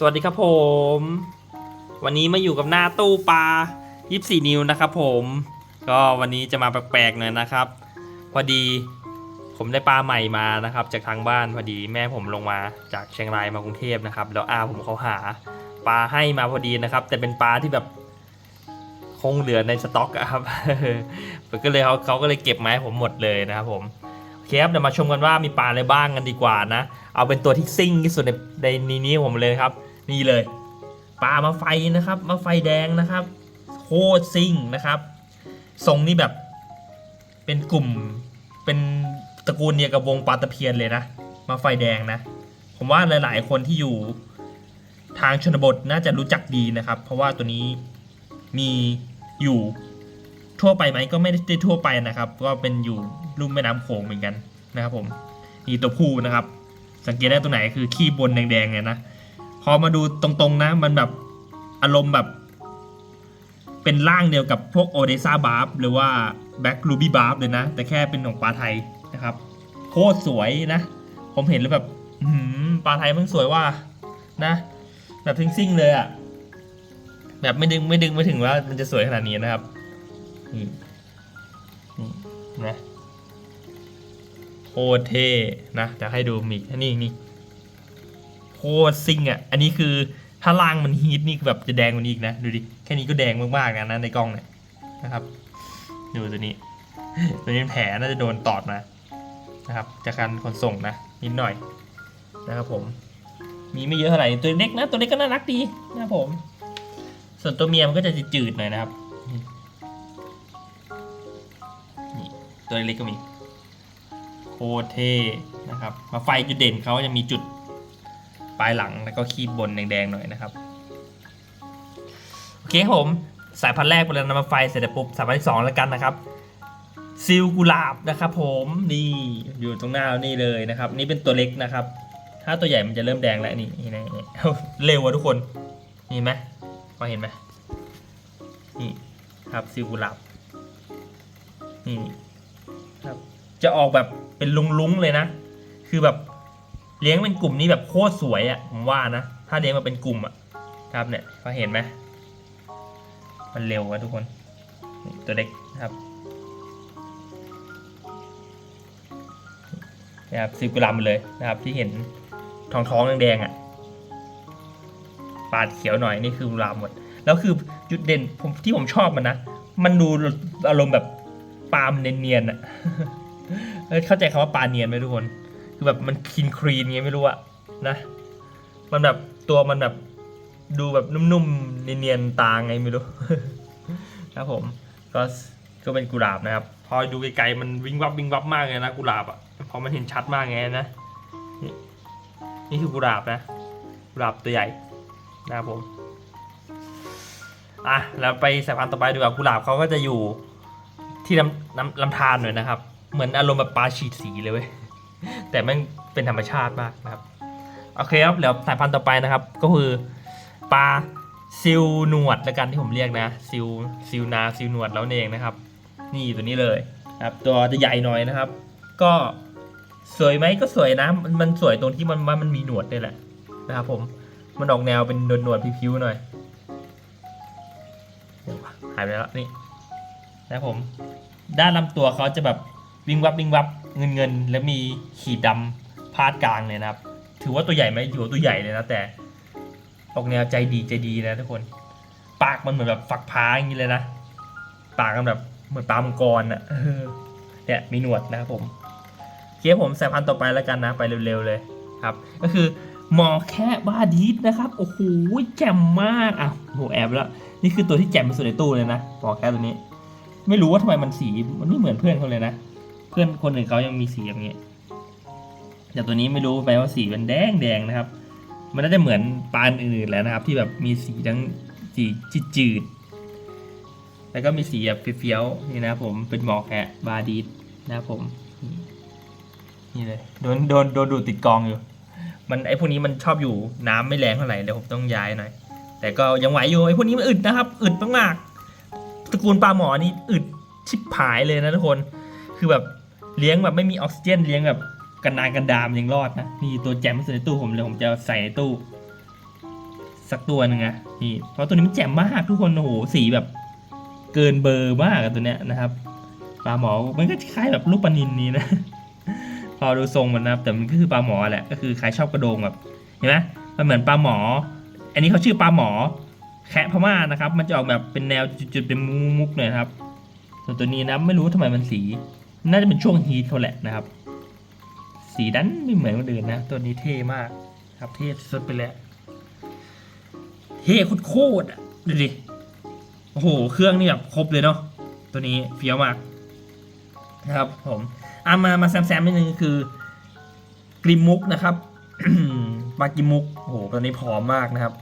สวัสดีครับผม วันนี้มาอยู่กับหน้าตู้ปลา 24 นิ้วนะครับผม ก็วันนี้จะมาแปลกๆหน่อยนะครับ พอดีผมได้ปลาใหม่มานะครับ จากทางบ้านพอดีแม่ผมลงมาจากเชียงรายมากรุงเทพนะครับ แล้วอาผมเขาหาปลาให้มาพอดีนะครับ แต่เป็นปลาที่แบบคงเหลือในสต็อกครับก็เลยเขาเขาก็เลยเก็บมาให้ผมหมดเลยนะครับผมโอเคครับเดี๋ยวมาชมกันว่ามีปลาอะไรบ้างกันดีกว่านะ เอาเป็นตัวที่ซิ่งที่สุดในในนี้นี้ผมเลยครับ นี่เลยปลามาไฟนะครับมาไฟแดงนะครับโคตรซิ่งนะครับทรงนี่แบบเป็นกลุ่มเป็นตระกูลเดียวกับวงปลาตะเพียนเลยนะมาไฟแดงนะ ผมว่าหลาย ๆ คนที่อยู่ทางชนบทน่าจะรู้จักดีนะครับ เพราะว่าตัวนี้มีอยู่ทั่วไปไหมก็ไม่ได้ทั่วไปนะครับ ก็เป็นอยู่ลุ่มแม่น้ำโขงเหมือนกันนะครับผมนี่ตัวผู้นะครับ สังเกตได้ตัวไหนคือขี้บนแดงๆเนี่ยนะ อมาดูตรงๆนะ มันแบบอารมณ์แบบ เป็นร่างเดียวกับพวกโอเดซ่าบาร์ฟหรือว่าแบ็กลูบี้บาร์ฟเลยนะ แต่แค่เป็นของปลาไทยนะครับ โคตรสวยนะ ผมเห็นแล้วแบบปลาไทยมันสวยว่านะ แบบซิ่งๆเลยอะ่ะ แบบไม่ดึงไม่ดึงไม่ถึงว่ามันจะสวยขนาดนี้นะครับนี่นี่นะโคตรเท่นะจะให้ดูมีอันนี้นี่ โคตรซิงอะ อันนี้คือถ้าล่างมันฮีทนี่แบบจะแดงกว่านี้อีกนะ ดูดิ แค่นี้ก็แดงมากๆนะในกล้องเนี่ยนะครับ ดูตัวนี้ ตัวนี้แผลน่าจะโดนตอดมานะครับ จากการขนส่งนะ นิดหน่อยนะครับผม มีไม่เยอะเท่าไหร่ตัวเล็กนะ ตัวเล็กก็น่ารักดีนะครับผม ส่วนตัวเมียมันก็จะจืดๆหน่อยนะครับนี่ตัวเล็กก็มีโคเทนะครับ มาไฟจุดเด่นเขาจะมีจุด ปลายหลังแล้วก็คีบบนแดงๆหน่อยนะครับโอเคผมสายพันธุ์แรกไปแล้วนำมาไฟเสร็จแล้วปุ๊บสายพันธุ์ที่สองแล้วกันนะครับซิลกุหลาบนะครับผมนี่อยู่ตรงหน้านี่เลยนะครับ นี่เป็นตัวเล็กนะครับ ถ้าตัวใหญ่มันจะเริ่มแดงแล้วนี่นี่นี่นี่เร็วอะทุกคนนี่ไหมพอเห็นไหมนี่ครับซิลกุหลาบนี่ครับจะออกแบบเป็นลุงๆเลยนะ คือแบบ เลี้ยงเป็นกลุ่มนี้แบบโคตรสวยอะ่ะผมว่านะ ถ้าเลี้ยงมาเป็นกลุ่มอะ่ะครับเนี่ยพอเห็นไหมมันเร็วอะทุกคน ตัวเล็กนะครับนะครับซิลกุลามเลยนะครับ ที่เห็นทองท้องๆแดงๆอะ่ะปาดเขียวหน่อยนี่คือกุลาหมด แล้วคือจุดเด่นผมที่ผมชอบมันนะ มันดูอารมณ์แบบปลามเนียนๆอะ่ะเอ้ยเข้าใจคำว่าปลาเนียนไหมทุกคน คือแบบมันคลีนครีนไงไม่รู้อะนะ มันแบบตัวมันแบบดูแบบนุ่มๆเนียนๆตาไงไม่รู้ครับผมก็ก็เป็นกุหลาบนะครับ พอดูไกลๆมันวิ่งวับวิ่งวับมากเลยนะกุหลาบอะพอมันเห็นชัดมากไงนะนี่นี่คือกุหลาบนะ กุหลาบตัวใหญ่นะครับผมอะแล้วไปสายพันธุ์ต่อไปดีกว่ากุหลาบเขาก็จะอยู่ที่ลำลำลำธารหน่อยนะครับ เหมือนอารมณ์แบบปลาฉีดสีเลยเว้ย แต่มันเป็นธรรมชาติมากนะครับ โอเคครับแล้วสายพันธุ์ต่อไปนะครับ ก็คือปลาซิลหนวดละกันที่ผมเรียกนะซิลซิลนาซิลหนวดแล้วเองนะครับ นี่ตัวนี้เลยครับ ตัวจะใหญ่หน่อยนะครับ ก็สวยไหมก็สวยนะมันมันสวยตรงที่มันมันมีหนวดนี่แหละนะครับ ผมมันออกแนวเป็นหนวดหนวดผิวๆหน่อยหายไปแล้วนี่นะครับผม ด้านลำตัวเขาจะแบบวิงวับวิงวับ เงินเงินแล้วมีขีดดำพาดกลางเลยนะครับ ถือว่าตัวใหญ่ไหมถือว่ตัวใหญ่เลยนะแต่ออกแนวใจดีใจดีนะทุกคน ปากมันเหมือนแบบฝักพ้าอย่างนี้เลยนะปากมันแบบเหมือนปลามังกรอะเนี่ยมีหนวดนะครับผมเคียผมสายพันธุ์ต่อไปแล้วกันนะไปเร็วๆเลยครับ ก็คือหมอแค่บาดีสนะครับโอ้โหแจ่มมากอะโหแอบแล้วนี่คือตัวที่แจ่มที่สุดในตู้เลยนะหมอแค่ตัวนี้ ไม่รู้ว่าทำไมมันสีมันไม่เหมือนเพื่อนเขาเลยนะ เพื่อนคนอื่นเขายังมีสีอย่างนี้แต่ตัวนี้ไม่รู้ไปว่าสีเป็นแดงแดงนะครับ มันน่าจะเหมือนปลาอื่นๆแล้วนะครับ ที่แบบมีสีทั้งสีจืดๆแล้วก็มีสีแบบเฟี้ยวๆนี่นะผมเป็นหมอกแคะบาดีดนะครับผมนี่เลยโดนโดนโดนดูดติดกองอยู่ มันไอพวกนี้มันชอบอยู่น้ำไม่แรงเท่าไหร่เดี๋ยวผมต้องย้ายหน่อย แต่ก็ยังไหวอยู่ไอพวกนี้มันอึดนะครับ อึดมากๆตระกูลปลาหมอนี่อึดชิบหายเลยนะทุกคน คือแบบ เลี้ยงแบบไม่มีออกซิเจนเลี้ยงแบบกันนานกันดามยังรอดนะนี่ตัวแจมที่สุดในตู้ผมเลยผมจะใส่ในตู้ สักตัวหนึ่งนะนี่เพราะตัวนี้มันแจ่มมากทุกคนโอ้โหสีแบบ เกินเบอร์มากตัวเนี้ยนะครับปลาหมอมันก็คล้ายแบบลูกปลานินนี้นะพอดูทรงมันนะครับแต่มันก็คือปลาหมอแหละก็คือใครชอบกระโดงแบบเห็นไหมมันเหมือนปลาหมอ อันนี้เขาชื่อปลาหมอ แคะพม่านะครับ มันจะออกแบบเป็นแนวจุดๆเป็นมุกๆหน่อยครับส่วนตัวนี้นะไม่รู้ทำไมมันสี น่าจะเป็นช่วงฮีทเขาแหละนะครับ สีดันไม่เหมือนคนอื่นนะ ตัวนี้เท่มากครับเท่สุดไปแล้ว เท่โคตรๆอะดูดิ โอ้โห เครื่องนี่แบบครบเลยเนาะ ตัวนี้เฟี้ยวมากนะครับผมอามา มาแซมๆนิดนึงคือกริมมุกนะครับปลากิมุก โอ้โหตัวนี้ผอมมากนะครับ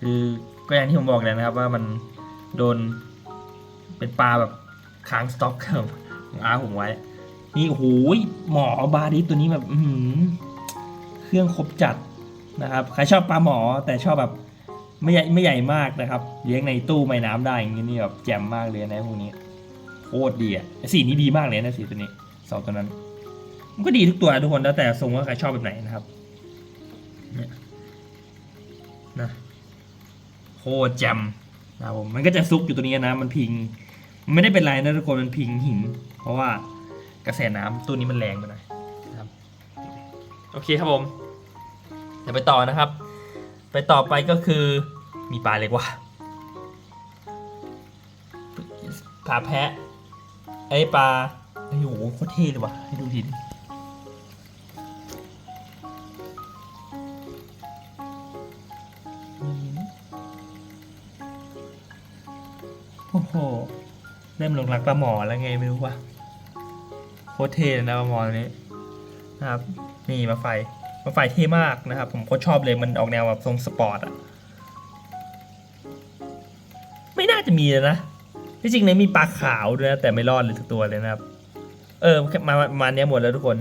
คือก็อย่างที่ผมบอกเลยนะครับว่ามันโดนเป็นปลาแบบค้างสต็อกครับ อาผมไว้ นี่โอ้โหหมอบาดิสตัวนี้แบบเครื่องครบจัดนะครับใครชอบปลาหมอแต่ชอบแบบไม่ใหญ่ไม่ใหญ่มากนะครับเลี้ยงในตู้ไม้น้ำได้อย่างนี้นี่แบบแจ่มมากเลยนะพวกนี้โคตรดีอะสีนี้ดีมากเลยนะสีตัวนี้สองตัวนั้น มันก็ดีทุกตัวนะทุกคนแล้วแต่ทรงว่าใครชอบแบบไหนนะครับเนี่ยนะโคตรแจ่มนะผมมันก็จะซุกอยู่ตัวนี้นะ มันพิง ไม่ได้เป็นไรนะทุกคนมันพิงหิน เพราะว่ากระแสน้ำตัวนี้มันแรงไปหน่อยครับ โอเคครับผม เดี๋ยวไปต่อนะครับ ไปต่อไปก็คือมีปลาเล็กว่าปลาแพะไอ้ปลาไอ้โหโคตรเท่เลยว่ะให้ดูทีดิโอ้โห ริ่มหลงรักปลาหมอแล้วไงไม่รู้ว่ะโคตรเท่เลยนะมามอนี้นะครับ นี่มาไฟมาไฟเท่มากนะครับ ผมโคตรชอบเลยมันออกแนวแบบทรงสปอร์ตอะไม่น่าจะมีเลยนะที่จริงเนี่ยมีปลาขาวด้วยนะแต่ไม่รอดเลยทุกตัวเลยนะครับ เออมามามาเนี้ยหมดแล้วทุกคน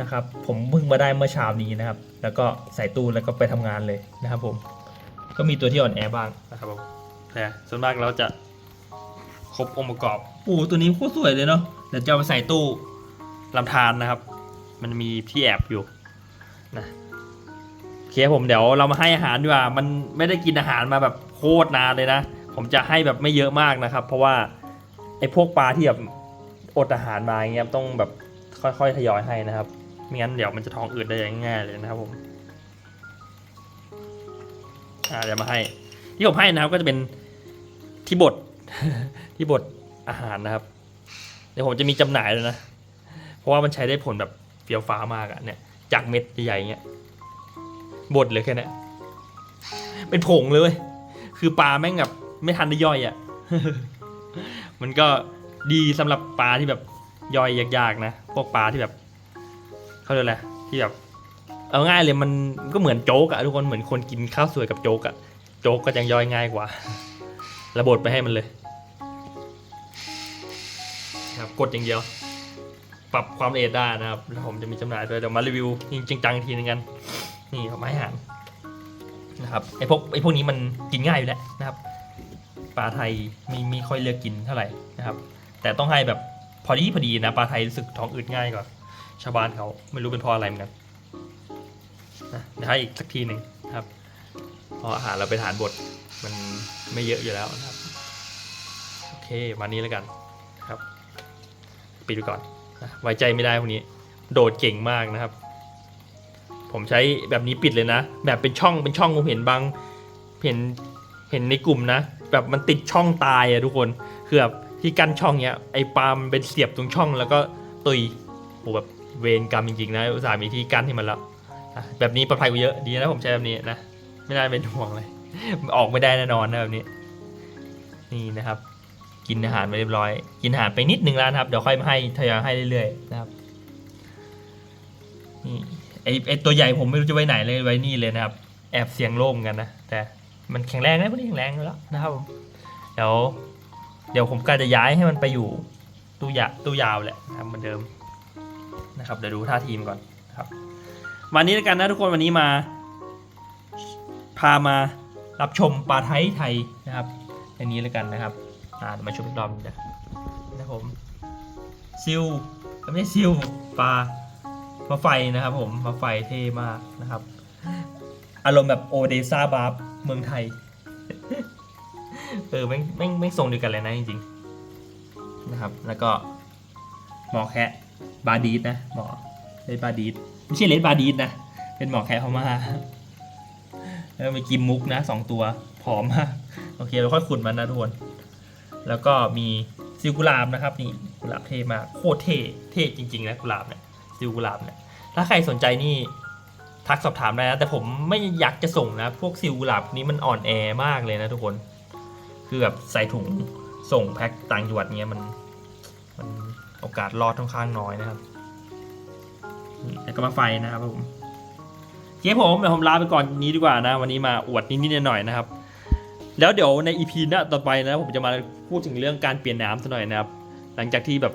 นะครับ ผมเพิ่งมาได้เมื่อเช้านี้นะครับ แล้วก็ใส่ตู้แล้วก็ไปทำงานเลยนะครับ ผม ก็มีตัวที่อ่อนแอบ้างนะครับผมแต่ส่วนมากเราจะ รบองค์ประกอบโอ้ตัวนี้โคตรสวยเลยเนาะเดี๋ยวจะเอาไปใส่ตู้ลำธารนะครับ มันมีที่แอบอยู่นะโอเคครับผมเดี๋ยวเรามาให้อาหารดีกว่า มันไม่ได้กินอาหารมาแบบโคตรนานเลยนะ ผมจะให้แบบไม่เยอะมากนะครับ เพราะว่าไอ้พวกปลาที่แบบอดอาหารมาอย่างเงี้ยต้องแบบค่อยๆทยอยให้นะครับไม่งั้นเดี๋ยวมันจะท้องอืดได้ง่ายๆเลยนะครับผมอ่าเดี๋ยวมาให้ที่ผมให้นะครับก็จะเป็นที่บด ที่บดอาหารนะครับ เดี๋ยวผมจะมีจำหน่ายเลยนะ เพราะว่ามันใช้ได้ผลแบบเฟี้ยวฟ้ามากอะเนี่ย จากเม็ดใหญ่ๆเงี้ยบดเลยแค่นี้เป็นผงเลย คือปลาแม่งแบบไม่ทันได้ย่อยอะมันก็ดีสำหรับปลาที่แบบย่อยยากๆนะพวกปลาที่แบบเขาเรียกอะไรที่แบบเอาง่ายเลยมันก็เหมือนโจ๊กอะทุกคนเหมือนคนกินข้าวสวยกับโจ๊กอะโจ๊กก็ยังย่อยง่ายกว่า ระบดไปให้มันเลย ครับ กดอย่างเดียว ปรับความละเอียดได้นะครับแล้วผมจะมีจำหน่ายด้วยเดี๋ยวมารีวิวจริงจังๆอีกทีนึงกัน นี่เอาไม้หารนะครับไอพวกไอพวกนี้มันกินง่ายอยู่แล้วนะครับปลาไทยม่ไม่ค่อยเลือกกินเท่าไหร่นะครับ แต่ต้องให้แบบพอดีพอดีนะปลาไทยรู้สึกท้องอืดง่ายกว่าชาวบ้านเขาไม่รู้เป็นเพราะอะไรเหมือนกันนะเดี๋ยวให้อีกสักทีหนึ่งนะครับพราะอาหารเราไปทานบดมันไม่เยอะอยู่แล้วนะครับ โอเคมานี้แล้วกัน ปิดก่อนนะไว้ใจไม่ได้พวกนี้ โดดเก่งมากนะครับ ผมใช้แบบนี้ปิดเลยนะ แบบเป็นช่องเป็นช่องผมเห็นบางเห็นเห็นในกลุ่มนะ แบบมันติดช่องตายอะทุกคนคือแบบที่กั้นช่องเนี้ยไอ้ปาล์มเป็นเสียบตรงช่องแล้วก็ตุยโหแบบเวรกรรมจริงๆนะอุตส่าห์มีที่กั้นให้มันแล้วอะแบบนี้ปลอดภัยกว่าเยอะดีนะผมใช้แบบนี้นะไม่ได้เป็นห่วงเลย ออกไม่ได้แน่นอนนะแบบนี้ นี่นะครับ กินอาหารไปเรียบร้อย กินอาหารไปนิดนึงแล้วนะครับ เดี๋ยวค่อยมาให้ทยอยให้เรื่อยๆนะครับนี่ไอไอตัวใหญ่ผมไม่รู้จะไว้ไหนเลยไว้นี่เลยนะครับ แอบเสียงโล่งกันนะแต่มันแข็งแรงนะพวกนี้แข็งแรงอยู่แล้วนะครับผมเดี๋ยวเดี๋ยวผมก็จะย้ายให้มันไปอยู่ตู้ยาตู้ยาวแหละนะครับเหมือนเดิมนะครับเดี๋ยวดูท่าทีมก่อนครับ วันนี้แล้วกันนะทุกคนวันนี้มา พามารับชมปลาไทยไทยนะครับอย่างนี้แล้วกันนะครับ อ่าเดี๋ยวมาชมอีกรอบนึงนะนะครับผมซิลไม่ใช่ซิลปลาปลาไฟนะครับผมปลาไฟเท่มากนะครับ อารมณ์แบบโอเดซ่าบาร์เมืองไทย เออแม่งแม่งแม่งทรงเดียวกันเลยนะจริงๆนะครับ แล้วก็หมอแคะบาดีดนะหมอเลดบาดีดไม่ใช่เลดบาดีดนะ เป็นหมอแคะพม่าแล้วมีกิมมุกนะสองตัวผอมมากโอเคเราค่อยขุดมันนะทุกคน แล้วก็มีซิลกุลาบนะครับนี่กุหลาบเท่มากโคตรเท่เท่จริงๆนะกุหลาบเนี่ยซิลกุหลาบเนี่ยถ้าใครสนใจนี่ทักสอบถามได้นะแต่ผมไม่อยากจะส่งนะ พวกซิลกุหลาบนี้มันอ่อนแอมากเลยนะทุกคน คือแบบใส่ถุงส่งแพ็คต่างจังหวัดเงี้ยมันมันโอกาสรอดค่อนข้างน้อยนะครับนี่แล้วก็มาไฟนะครับผมเคผมเดี๋ยวผมลาไปก่อนนี้ดีกว่านะ วันนี้มาอวดนิดๆหน่อยๆนะครับ แล้วเดี๋ยวใน EP หน้าต่อไปนะผมจะมาพูดถึงเรื่องการเปลี่ยนน้ำสักหน่อยนะครับ หลังจากที่แบบ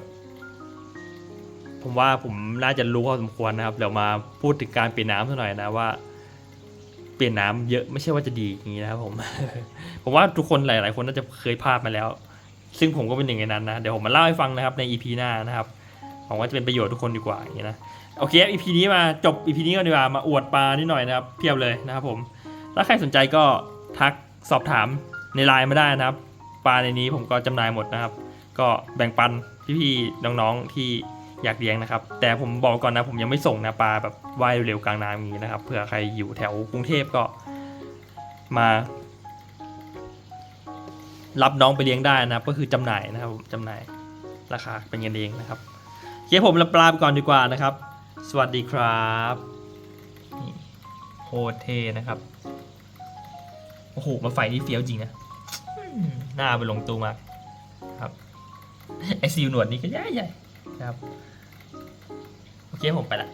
ผมว่าผมน่าจะรู้พอสมควรนะครับเดี๋ยวมาพูดถึงการเปลี่ยนน้ำสักหน่อยนะว่า เปลี่ยนน้ำเยอะไม่ใช่ว่าจะดีอย่างนี้นะครับผม ผมว่าทุกคนหลาย ๆ คนน่าจะเคยพลาดมาแล้ว ซึ่งผมก็เป็นหนึ่งในนั้นนะเดี๋ยวผมมาเล่าให้ฟังนะครับใน EP หน้านะครับหวังว่าจะเป็นประโยชน์ทุกคนดีกว่าอย่างนี้นะโอเค EP นี้มาจบ EP นี้ก่อนดีกว่ามาอวดปลานิดหน่อยนะครับเพียบเลยนะครับผมถ้าใครสนใจก็ทัก สอบถามในไลน์มาได้นะครับ ปลาในนี้ผมก็จำหน่ายหมดนะครับ ก็แบ่งปันพี่ๆน้องๆที่อยากเลี้ยงนะครับ แต่ผมบอกก่อนนะผมยังไม่ส่งนะปลาแบบว่ายเร็วกลางน้ำอย่างนี้นะครับเผื่อใครอยู่แถวกรุงเทพก็มา รับน้องไปเลี้ยงได้นะครับ ก็คือจำหน่ายนะครับผมจำหน่ายราคาเป็นเงินเองนะครับเคผมลาปลาไปก่อนดีกว่านะครับ สวัสดีครับโคตรเทนะครับ โอ้โหมาไฟนี่เฟี้ยวจริงนะอืมหน้าไปลงตัวมากครับไอซิวหนวดนี่ก็ใหญ่ใหญ่ๆนะครับ โอเคผมไปละ